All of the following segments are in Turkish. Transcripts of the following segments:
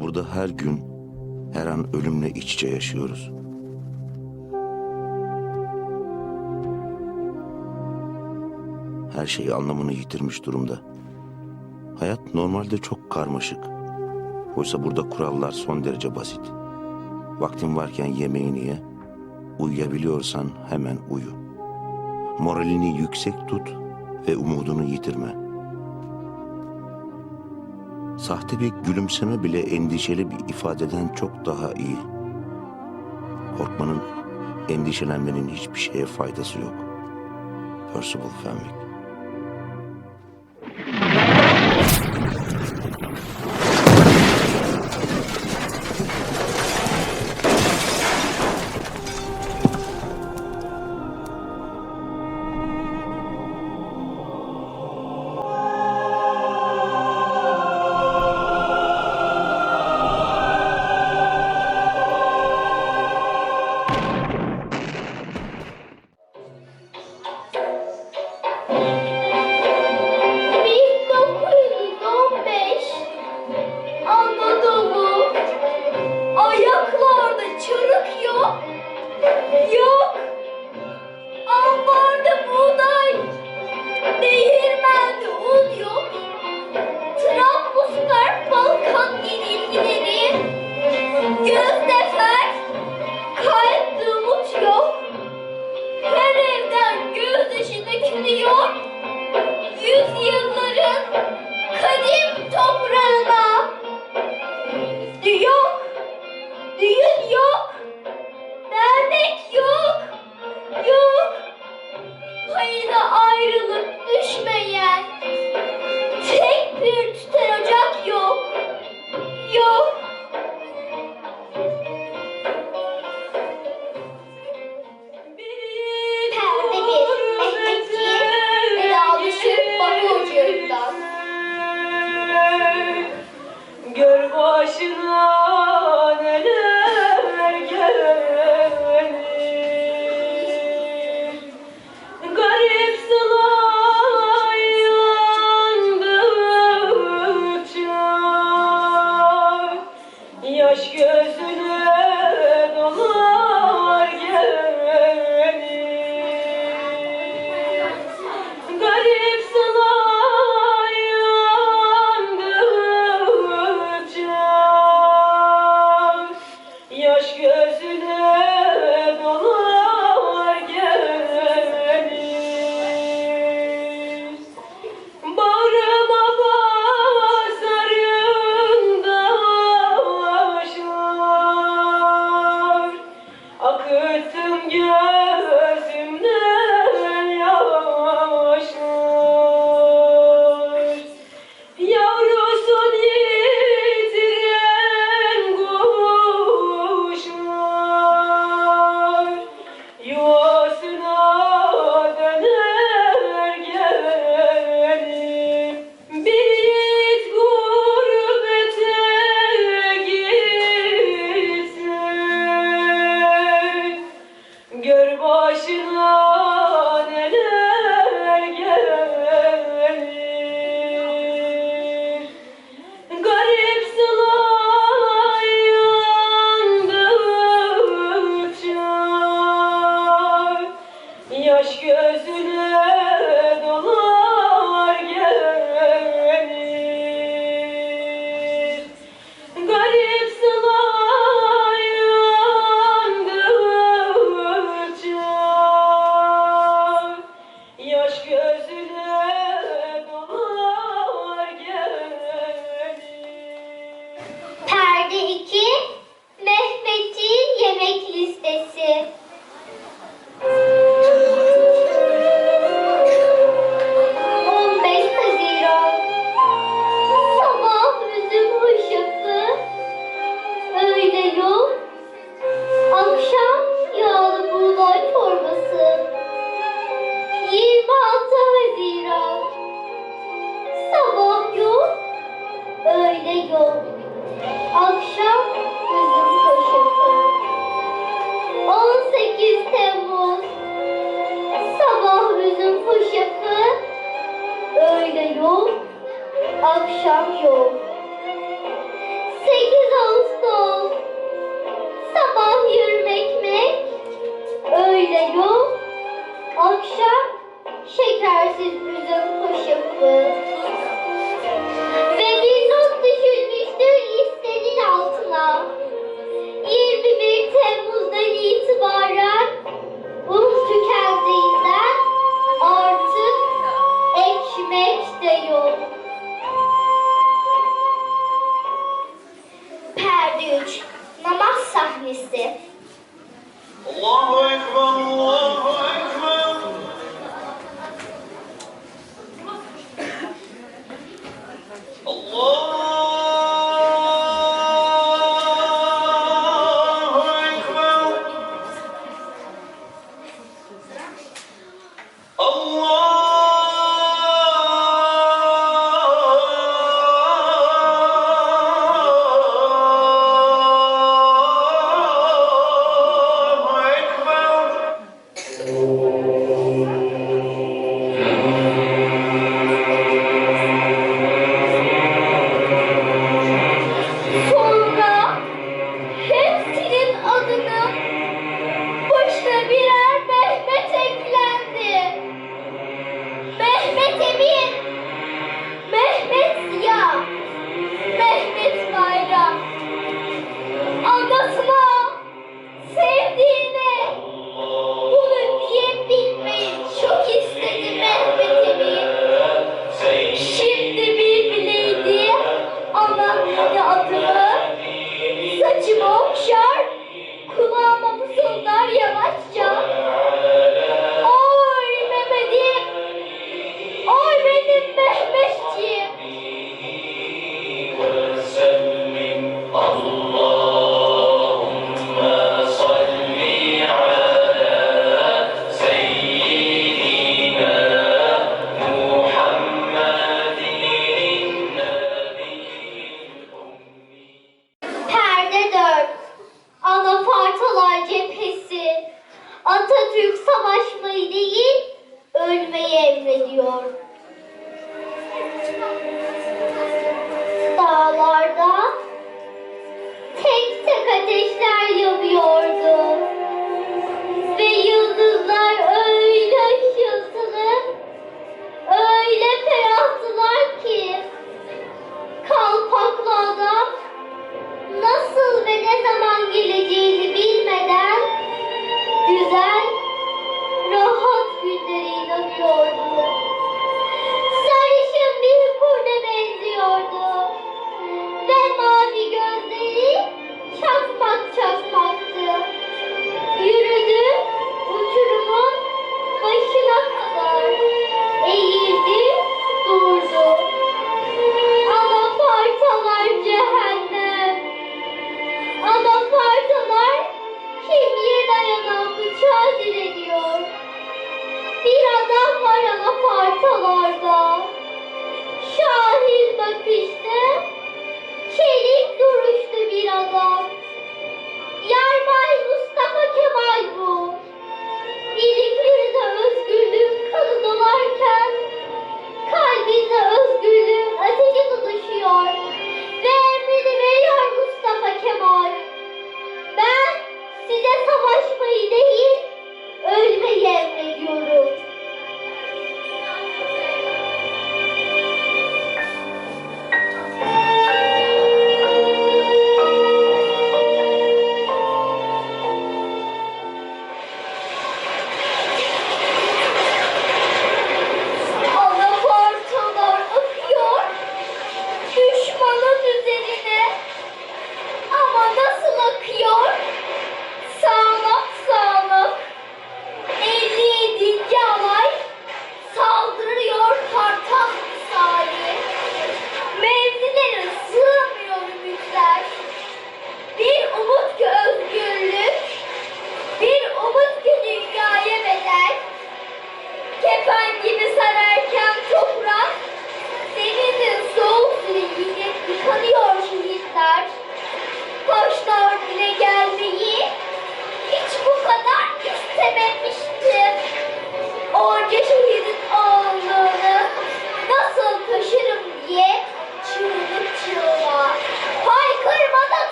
Burada her gün, her an ölümle iç içe yaşıyoruz. Her şey anlamını yitirmiş durumda. Hayat normalde çok karmaşık. Oysa burada kurallar son derece basit. Vaktin varken yemeğini ye, uyuyabiliyorsan hemen uyu. Moralini yüksek tut ve umudunu yitirme.'' Sahte bir gülümseme bile endişeli bir ifadeden çok daha iyi. Korkmanın, endişelenmenin hiçbir şeye faydası yok. Percival Fenwick together.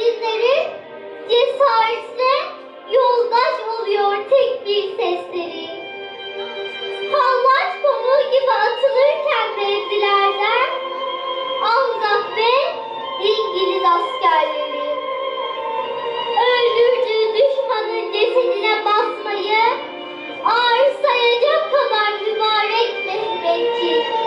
acıları cesaretle yoldaş oluyor tek bir sesleri. Hallaç pamuğu gibi atılırken mevzilerden Angak ve İngiliz askerleri. Öldürdüğü düşmanın cesedine basmayı ağır sayacak kadar mübarek Mehmetçik.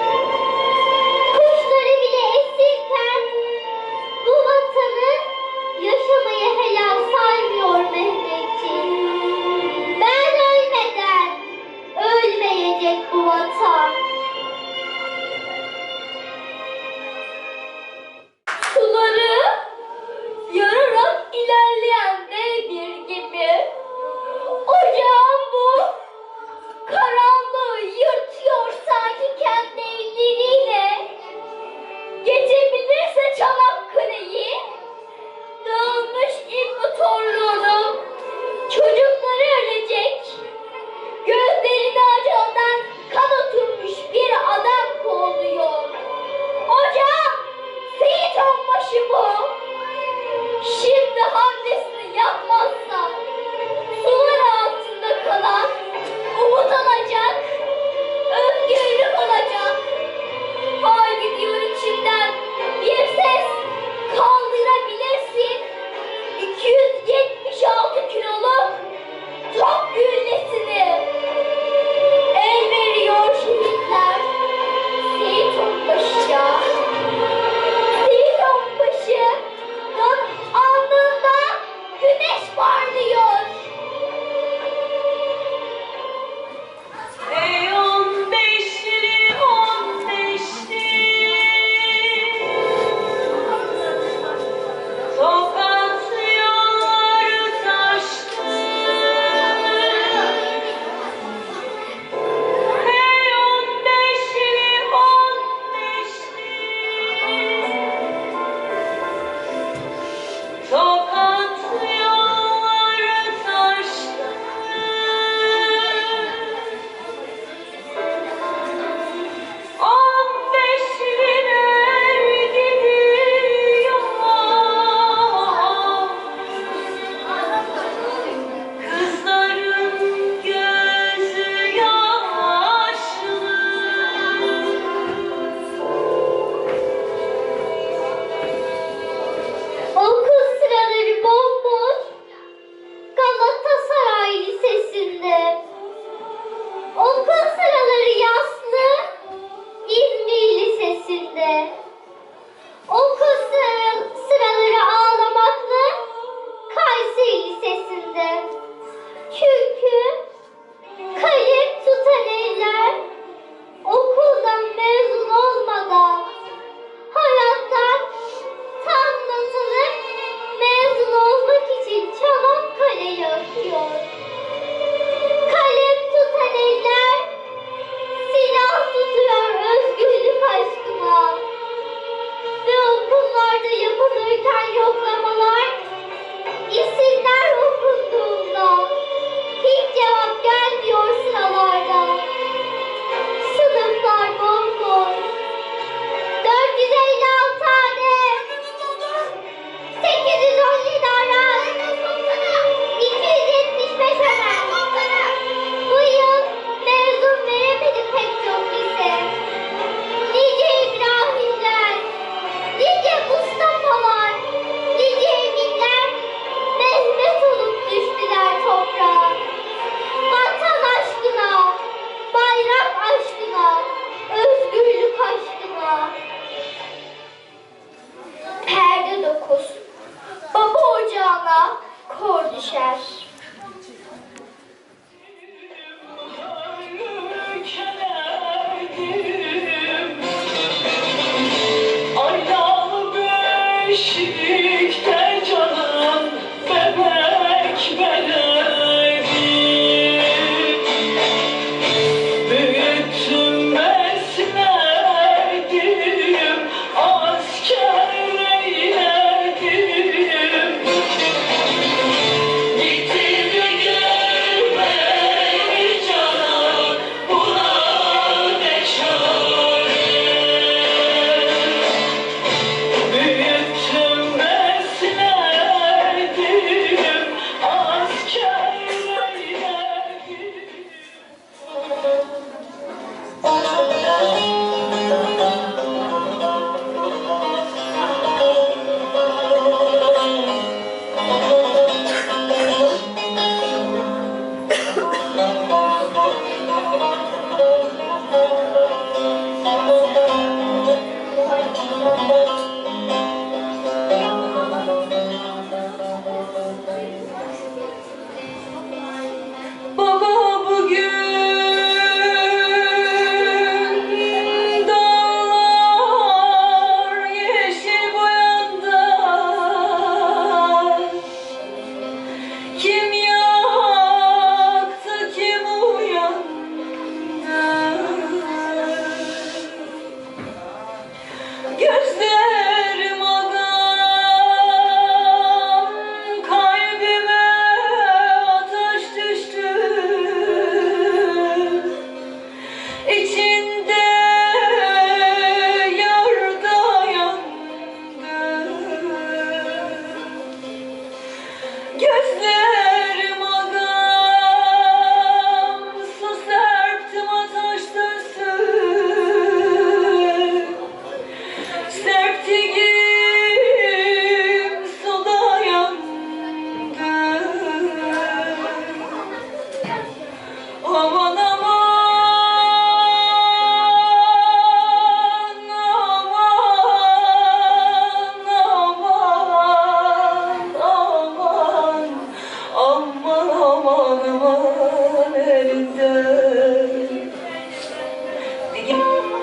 Música you.